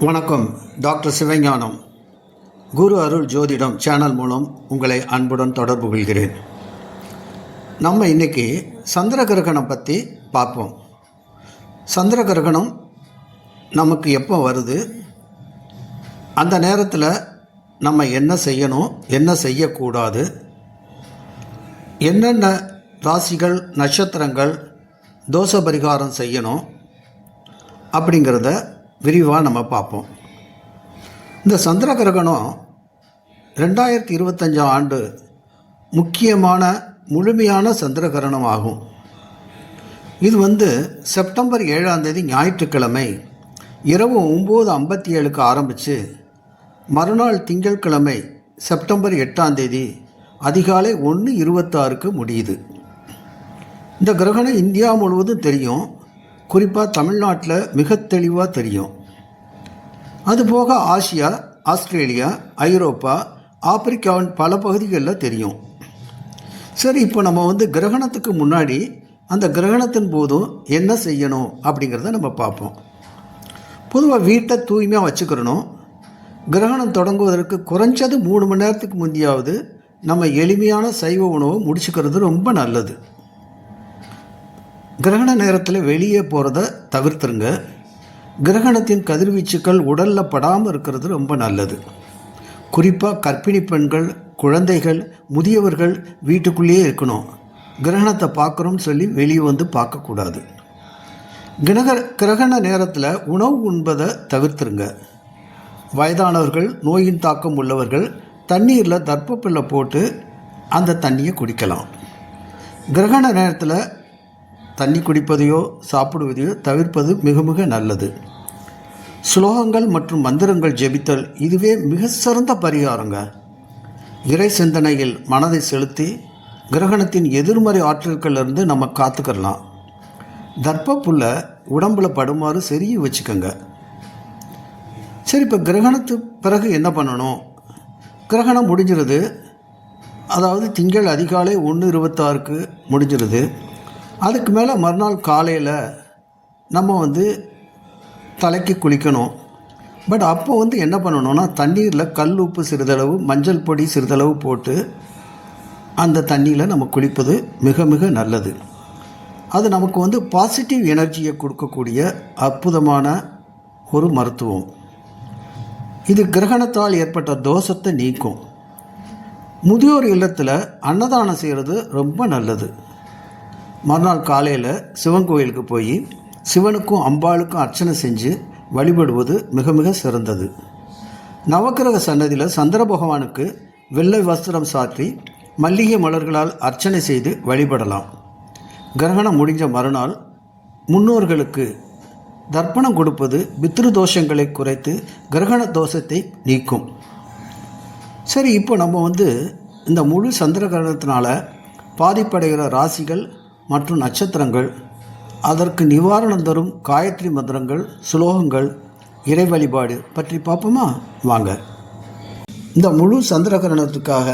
வணக்கம் டாக்டர் சிவஞானம். குரு அருள் ஜோதிடம் சேனல் மூலம் உங்களை அன்புடன் தொடர்பு கொள்கிறேன். நம்ம இன்றைக்கி சந்திர கிரகணம் பற்றி பார்ப்போம். சந்திர கிரகணம் நமக்கு எப்போ வருது? அந்த நேரத்தில் நம்ம என்ன செய்யணும் என்ன செய்யக்கூடாது? என்னென்ன ராசிகள் நட்சத்திரங்கள் தோஷ பரிகாரம் செய்யணும் அப்படிங்கிறத விரிவாக நம்ம பார்ப்போம். இந்த சந்திர கிரகணம் ரெண்டாயிரத்தி இருபத்தஞ்சாம் ஆண்டு முக்கியமான முழுமையான சந்திர கிரகணம் ஆகும் இது வந்து செப்டம்பர் ஏழாம் தேதி ஞாயிற்றுக்கிழமை இரவு ஒம்பது ஐம்பத்தி ஏழுக்கு ஆரம்பித்து மறுநாள் திங்கட்கிழமை செப்டம்பர் எட்டாம் தேதி அதிகாலை ஒன்று இருபத்தாறுக்கு முடியுது. இந்த கிரகணம் இந்தியா முழுவதும் தெரியும். குறிப்பாக தமிழ்நாட்டில் மிக தெளிவாக தெரியும். அதுபோக ஆசியா ஆஸ்திரேலியா ஐரோப்பா ஆப்பிரிக்காவின் பல பகுதிகளில் தெரியும். சரி இப்போ நம்ம வந்து கிரகணத்துக்கு முன்னாடி அந்த கிரகணத்தின் போதும் என்ன செய்யணும் அப்படிங்கிறத நம்ம பார்ப்போம். பொதுவாக வீட்டை தூய்மையாக வச்சுக்கிறணும். கிரகணம் தொடங்குவதற்கு குறைஞ்சது மூணு மணி நேரத்துக்கு முந்தையாவது நம்ம எளிமையான சைவ உணவை முடிச்சுக்கிறது ரொம்ப நல்லது. கிரகண நேரத்தில் வெளியே போகிறத தவிர்த்துருங்க. கிரகணத்தின் கதிர்வீச்சுக்கள் உடலில் படாமல் இருக்கிறது ரொம்ப நல்லது. குறிப்பாக கர்ப்பிணி பெண்கள் குழந்தைகள் முதியவர்கள் வீட்டுக்குள்ளேயே இருக்கணும். கிரகணத்தை பார்க்குறோம்னு சொல்லி வெளியே வந்து பார்க்கக்கூடாது கிரக கிரகண நேரத்தில் உணவு உண்பதை தவிர்த்துருங்க. வயதானவர்கள் நோயின் தாக்கம் உள்ளவர்கள் தண்ணீரில் தர்ப்பப்பில்லை போட்டு அந்த தண்ணியை குடிக்கலாம். கிரகண நேரத்தில் தண்ணி குடிப்பதையோ சாப்பிடுவதையோ தவிர்ப்பது மிக மிக நல்லது. ஸ்லோகங்கள் மற்றும் மந்திரங்கள் ஜெபித்தல் இதுவே மிக சிறந்த பரிகாரங்க. இறை சிந்தனையில் மனதை செலுத்தி கிரகணத்தின் எதிர்மறை ஆற்றல்களிலிருந்து நம்ம காத்துக்கிடலாம் தர்ப்பப்புல்ல உடம்பில் படுமாறு செரிய வச்சுக்கோங்க. சரி இப்போ கிரகணத்து பிறகு என்ன பண்ணணும்? கிரகணம் முடிஞ்சிருது. அதாவது திங்கள் அதிகாலை ஒன்று இருபத்தாறுக்கு முடிஞ்சிருது. அதுக்கு மேலே மறுநாள் காலையில் நம்ம வந்து தலைக்கு குளிக்கணும். பட் அப்போ வந்து என்ன பண்ணணும்னா தண்ணீரில் கல் உப்பு சிறிதளவு மஞ்சள் பொடி சிறிதளவு போட்டு அந்த தண்ணியில் நம்ம குளிப்பது மிக மிக நல்லது. அது நமக்கு வந்து பாசிட்டிவ் எனர்ஜியை கொடுக்கக்கூடிய அற்புதமான ஒரு மருத்துவம். இது கிரகணத்தால் ஏற்பட்ட தோஷத்தை நீக்கும். முதியோர் இல்லத்தில் அன்னதானம் செய்கிறது ரொம்ப நல்லது. மறுநாள் காலையில் சிவன் கோயிலுக்கு போய் சிவனுக்கும் அம்பாளுக்கும் அர்ச்சனை செஞ்சு வழிபடுவது மிக மிக சிறந்தது. நவக்கிரக சன்னதியில் சந்திர பகவானுக்கு வெள்ளை வஸ்திரம் சாற்றி மல்லிகை மலர்களால் அர்ச்சனை செய்து வழிபடலாம். கிரகணம் முடிஞ்ச மறுநாள் முன்னோர்களுக்கு தர்ப்பணம் கொடுப்பது பித்ரு தோஷங்களை குறைத்து கிரகண தோஷத்தை நீக்கும். சரி இப்போ நம்ம வந்து இந்த முழு சந்திர கிரகணத்தினால பாதிப்படைகிற ராசிகள் மற்றும் நட்சத்திரங்கள் அதற்கு நிவாரணம் தரும் காயத்ரி மந்திரங்கள் சுலோகங்கள் இறை வழிபாடு பற்றி பார்ப்போமா? வாங்க. இந்த முழு சந்திரகரணத்துக்காக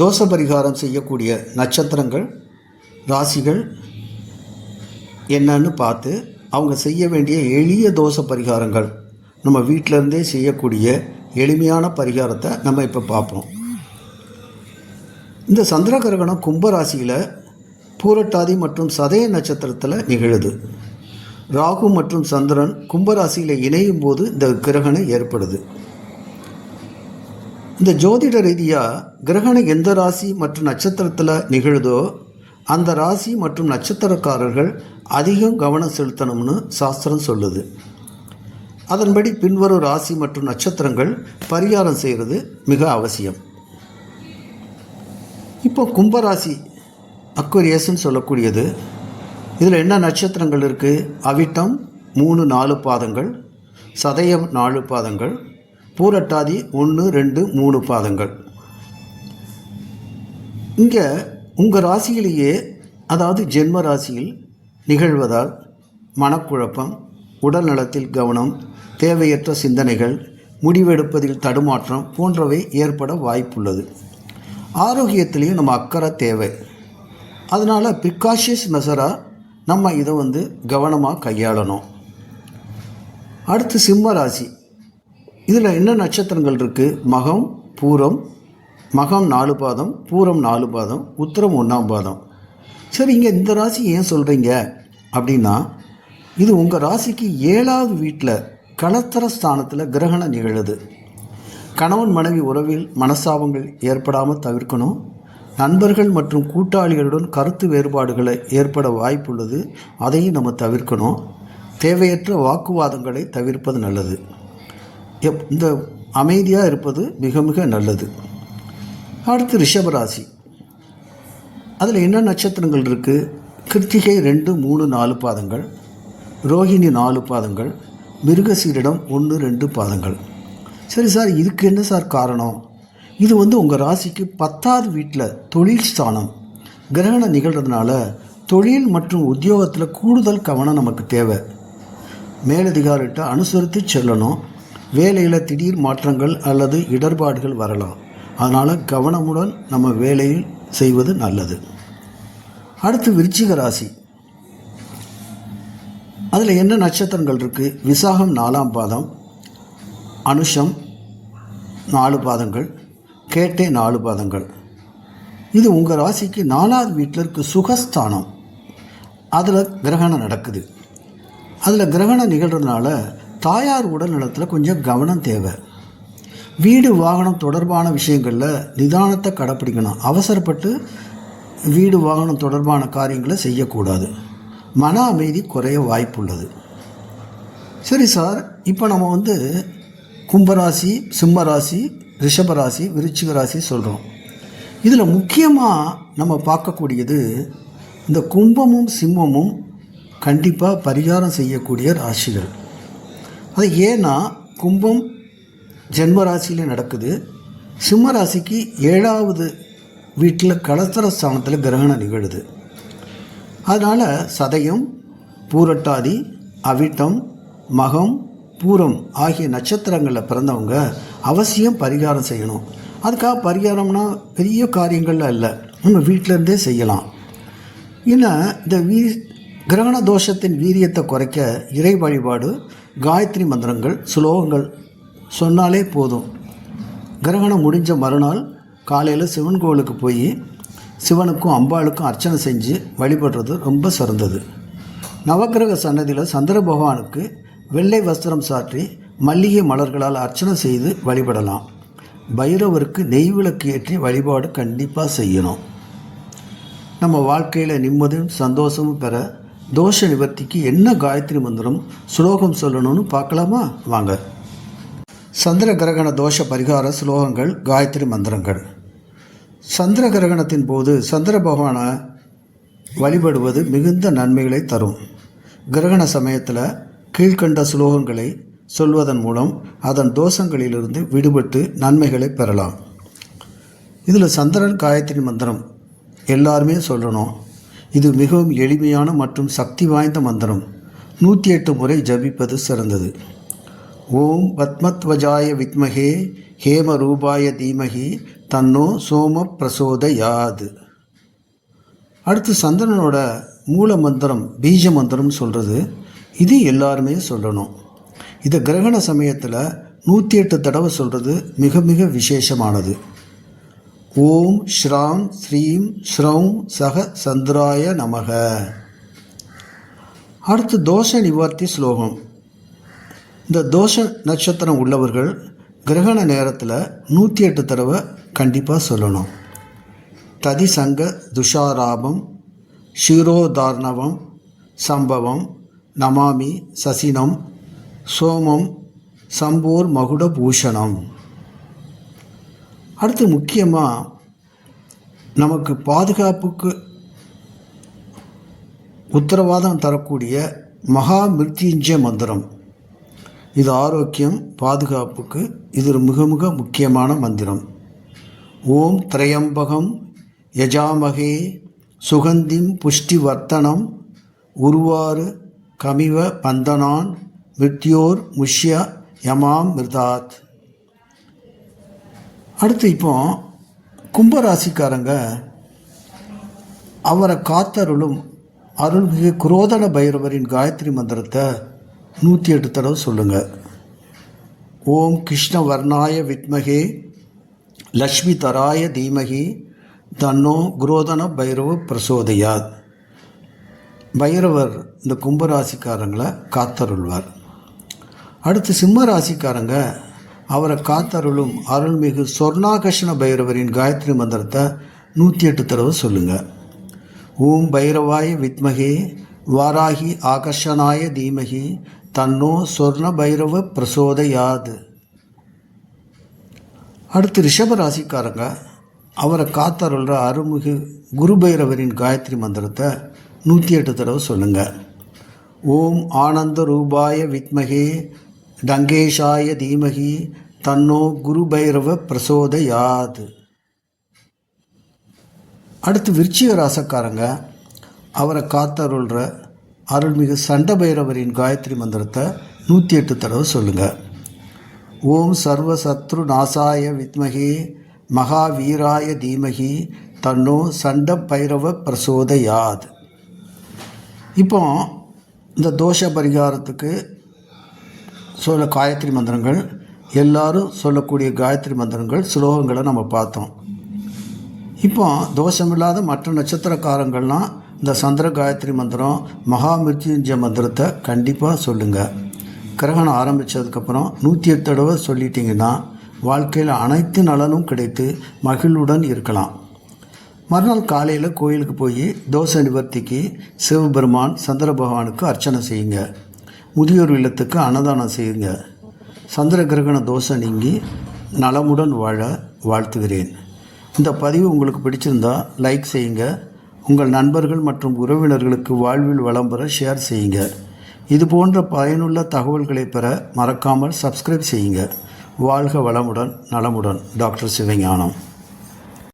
தோச பரிகாரம் செய்யக்கூடிய நட்சத்திரங்கள் ராசிகள் என்னன்னு பார்த்து அவங்க செய்ய வேண்டிய எளிய தோச பரிகாரங்கள் நம்ம வீட்டிலேருந்தே செய்யக்கூடிய எளிமையான பரிகாரத்தை நம்ம இப்போ பார்ப்போம். இந்த சந்திரகிரகணம் கும்பராசியில் பூரட்டாதி மற்றும் சதய நட்சத்திரத்தில் நிகழுது. ராகு மற்றும் சந்திரன் கும்பராசியில் இணையும் போது இந்த கிரகணம் ஏற்படுது. இந்த ஜோதிட ரீதியாக கிரகணம் எந்த ராசி மற்றும் நட்சத்திரத்தில் நிகழுதோ அந்த ராசி மற்றும் நட்சத்திரக்காரர்கள் அதிகம் கவனம் செலுத்தணும்னு சாஸ்திரம் சொல்லுது. அதன்படி பின்வரும் ராசி மற்றும் நட்சத்திரங்கள் பரிகாரம் செய்கிறது மிக அவசியம். இப்போ கும்பராசி அக்வரியஸ்ன்னு சொல்லக்கூடியது. இதில் என்ன நட்சத்திரங்கள் இருக்குது அவிட்டம் மூணு நாலு பாதங்கள் சதயம் நாலு பாதங்கள் பூரட்டாதி ஒன்று ரெண்டு மூணு பாதங்கள். இங்கே உங்கள் ராசியிலேயே அதாவது ஜென்ம ராசியில் நிகழ்வதால் மனக்குழப்பம் உடல் நலத்தில் கவனம் தேவையற்ற சிந்தனைகள் முடிவெடுப்பதில் தடுமாற்றம் போன்றவை ஏற்பட வாய்ப்புள்ளது. ஆரோக்கியத்திலையும் நம்ம அக்கறை தேவை. அதனால் ப்ரிகாஷியஸ் மெசராக நம்ம இதை வந்து கவனமாக கையாளணும். அடுத்து சிம்ம ராசி. இதில் என்ன நட்சத்திரங்கள் இருக்குது மகம் பூரம் மகம் நாலு பாதம் பூரம் நாலு பாதம் உத்தரம் ஒன்றாம் பாதம். சரி இங்கே இந்த ராசி ஏன் சொல்கிறீங்க அப்படின்னா இது உங்கள் ராசிக்கு ஏழாவது வீட்டில் களத்தர ஸ்தானத்தில் கிரகணம் நிகழுது. கணவன் மனைவி உறவில் மனஸ்தாபங்கள் ஏற்படாமல் தவிர்க்கணும். நண்பர்கள் மற்றும் கூட்டாளிகளுடன் கருத்து வேறுபாடுகளை ஏற்பட வாய்ப்புள்ளது. அதையும் நம்ம தவிர்க்கணும். தேவையற்ற வாக்குவாதங்களை தவிர்ப்பது நல்லது. எப் இந்த அமைதியாக இருப்பது மிக மிக நல்லது. அடுத்து ரிஷபராசி. அதில் என்ன நட்சத்திரங்கள் இருக்குது கிருத்திகை ரெண்டு மூணு நாலு பாதங்கள். ரோஹிணி நாலு பாதங்கள். மிருகசீரிடம் ஒன்று ரெண்டு பாதங்கள். சரி சார் இதுக்கு என்ன சார் காரணம்? இது வந்து உங்கள் ராசிக்கு பத்தாவது வீட்டில் தொழில் ஸ்தானம். கிரகணம் நிகழ்கிறதுனால தொழில் மற்றும் உத்தியோகத்தில் கூடுதல் கவனம் நமக்கு தேவை. மேலதிகாரிட்ட அனுசரித்து செல்லணும். வேலையில் திடீர் மாற்றங்கள் அல்லது இடர்பாடுகள் வரலாம். அதனால் கவனமுடன் நம்ம வேலையில் செய்வது நல்லது. அடுத்து விருச்சிக ராசி. அதில் என்ன நட்சத்திரங்கள் இருக்குது விசாகம் நாலாம் பாதம் அனுஷம் நாலு பாதங்கள் கேட்டே நாலு பாதங்கள். இது உங்கள் ராசிக்கு நாலாவது வீட்டில் இருக்க சுகஸ்தானம். அதில் கிரகணம் நடக்குது. அதில் கிரகணம் நிகழ்கிறதுனால தாயார் உடல் நலத்தில் கொஞ்சம் கவனம் தேவை. வீடு வாகனம் தொடர்பான விஷயங்களில் நிதானத்தை கடைப்பிடிக்கணும். அவசரப்பட்டு வீடு வாகனம் தொடர்பான காரியங்களை செய்யக்கூடாது. மன அமைதி குறைய வாய்ப்புள்ளது. சரி சார் இப்போ நம்ம வந்து கும்பராசி சிம்மராசி ரிஷபராசி விருச்சிக ராசி சொல்கிறோம் இதில் முக்கியமாக நம்ம பார்க்கக்கூடியது இந்த கும்பமும் சிம்மமும் கண்டிப்பாக பரிகாரம் செய்யக்கூடிய ராசிகள். அது ஏன்னா கும்பம் ஜென்ம ராசியில் நடக்குது. சிம்ம ராசிக்கு ஏழாவது வீட்டில் கலத்தர ஸ்தானத்தில் கிரகணம் நிகழுது. அதனால் சதயம் பூரட்டாதி அவிட்டம் மகம் பூரம் ஆகிய நட்சத்திரங்களில் பிறந்தவங்க அவசியம் பரிகாரம் செய்யணும். அதுக்காக பரிகாரம்னா பெரிய காரியங்கள்லாம் இல்லை. நம்ம வீட்டிலேருந்தே செய்யலாம். இன்னும் இந்த வீ கிரகண தோஷத்தின் வீரியத்தை குறைக்க இறை வழிபாடு காயத்ரி மந்திரங்கள் சுலோகங்கள் சொன்னாலே போதும். கிரகணம் முடிஞ்ச மறுநாள் காலையில் சிவன் கோவிலுக்கு போய் சிவனுக்கும் அம்பாளுக்கும் அர்ச்சனை செஞ்சு வழிபடுறது ரொம்ப சிறந்தது. நவக்கிரக சன்னதியில் சந்திர பகவானுக்கு வெள்ளை வஸ்திரம் சாற்றி மல்லிகை மலர்களால் அர்ச்சனை செய்து வழிபடலாம். பைரவருக்கு நெய் விளக்கு ஏற்றி வழிபாடு கண்டிப்பாக செய்யணும். நம்ம வாழ்க்கையில் நிம்மதியும் சந்தோஷமும் பெற தோஷ நிவர்த்திக்கு என்ன காயத்ரி மந்திரம் ஸ்லோகம் சொல்லணும்னு பார்க்கலாமா? வாங்க. சந்திர கிரகண தோஷ பரிகார ஸ்லோகங்கள் காயத்ரி மந்திரங்கள். சந்திர கிரகணத்தின் போது சந்திர பகவானை வழிபடுவது மிகுந்த நன்மைகளை தரும். கிரகண சமயத்தில் கீழ்கண்ட ஸ்லோகங்களை சொல்வதன் மூலம் அதன் தோஷங்களிலிருந்து விடுபட்டு நன்மைகளை பெறலாம். இதில் சந்திரன் காயத்ரி மந்திரம் எல்லாருமே சொல்லணும். இது மிகவும் எளிமையான மற்றும் சக்தி வாய்ந்த மந்திரம். நூற்றி எட்டு முறை ஜபிப்பது சிறந்தது. ஓம் பத்மத்வஜாய வித்மகே ஹேம ரூபாய தீமகி தன்னோ சோம பிரசோதயாது அடுத்து சந்திரனோட மூல மந்திரம் பீஜ மந்திரம் சொல்கிறது இது எல்லாருமே சொல்லணும். இதை கிரகண சமயத்தில் நூற்றி எட்டு தடவை சொல்கிறது மிக மிக விசேஷமானது. ஓம் ஸ்ராம் ஸ்ரீம் ஸ்ரௌம் சக சந்திராய நமக. அடுத்து தோஷ நிவார்த்தி ஸ்லோகம். இந்த தோஷ நட்சத்திரம் உள்ளவர்கள் கிரகண நேரத்தில் நூற்றி எட்டு தடவை கண்டிப்பாக சொல்லணும். ததி சங்க துஷாராபம் ஷீரோதார்ணவம் சம்பவம் நமாமி சசினம் சோமம் சம்பூர் மகுட பூஷணம் அடுத்து முக்கியமாக நமக்கு பாதுகாப்புக்கு உத்தரவாதம் தரக்கூடிய மகா மிருத்யுஞ்சய மந்திரம். இது ஆரோக்கியம் பாதுகாப்புக்கு இது மிக மிக முக்கியமான மந்திரம். ஓம் திரையம்பகம் யஜாமகே சுகந்திம் புஷ்டி வர்த்தனம் உருவாறு கமிவ பந்தனான் மிருத்யோர் முஷ்ய யமாம் மிருதாத். அடுத்து இப்போ கும்பராசிக்காரங்க அவரை காத்தருளும் அருள்மிகு குரோதன பைரவரின் காயத்ரி மந்திரத்தை நூற்றி எட்டு தடவை சொல்லுங்கள் ஓம் கிருஷ்ண வர்ணாய வித்மகே லக்ஷ்மி தராய தீமகி தன்னோ குரோதன பைரவ பிரசோதயாத். பைரவர் இந்த கும்பராசிக்காரங்களை காத்தருள்வார். அடுத்து சிம்ம ராசிக்காரங்க அவரை காத்தருளும் அருள்மிகு சொர்ணாகர்ஷ்ண பைரவரின் காயத்ரி மந்திரத்தை நூற்றி எட்டு தடவை சொல்லுங்கள் ஓம் பைரவாய வித்மகே வாராகி ஆகர்ஷணாய தீமகி தன்னோ சொர்ண பைரவ பிரசோதையாது. அடுத்து ரிஷப ராசிக்காரங்க அவரை காத்தருள்கிற அருள்மிகு குரு பைரவரின் காயத்ரி மந்திரத்தை நூற்றி எட்டு தடவை சொல்லுங்கள் ஓம் ஆனந்த ரூபாய வித்மகே டங்கேஷாய தீமகி தன்னோ குரு பைரவ பிரசோதயாது. அடுத்து விருச்சிக ராசக்காரங்க அவரை காத்தருள்ற அருள்மிகு சண்ட பைரவரின் காயத்ரி மந்திரத்தை நூற்றி எட்டு தடவை சொல்லுங்கள் ஓம் சர்வ சத்ரு நாசாய வித்மகே மகாவீராய தீமகி தன்னோ சண்ட பைரவ பிரசோதயாது. இப்போ இந்த தோஷ பரிகாரத்துக்கு சொல்ல காயத்ரி மந்திரங்கள் எல்லாரும் சொல்லக்கூடிய காயத்ரி மந்திரங்கள் ஸ்லோகங்களை நம்ம பார்த்தோம். இப்போ தோஷமில்லாத மற்ற நட்சத்திரக்காரங்கள்லாம் இந்த சந்திர காயத்ரி மந்திரம் மகாமிருத்யுஞ்ச மந்திரத்தை கண்டிப்பாக சொல்லுங்கள் கிரகணம் ஆரம்பித்ததுக்கப்புறம் நூற்றி எட்டு தடவை சொல்லிட்டீங்கன்னா வாழ்க்கையில் அனைத்து நலனும் கிடைத்து மகிழ்வுடன் இருக்கலாம். மறுநாள் காலையில் கோயிலுக்கு போய் தோசை நிவர்த்திக்கு சிவபெருமான் சந்திர பகவானுக்கு அர்ச்சனை செய்யுங்க. முதியோர் இல்லத்துக்கு அன்னதானம் செய்யுங்க. சந்திர கிரகண தோசை நீங்கி நலமுடன் வாழ வாழ்த்துகிறேன். இந்த பதிவு உங்களுக்கு பிடிச்சிருந்தா லைக் செய்யுங்க. உங்கள் நண்பர்கள் மற்றும் உறவினர்களுக்கு வாழ்வில் வளம் பெற ஷேர் செய்யுங்க. இது போன்ற பயனுள்ள தகவல்களை பெற மறக்காமல் சப்ஸ்கிரைப் செய்யுங்க. வாழ்க வளமுடன் நலமுடன். டாக்டர் சிவஞானம்.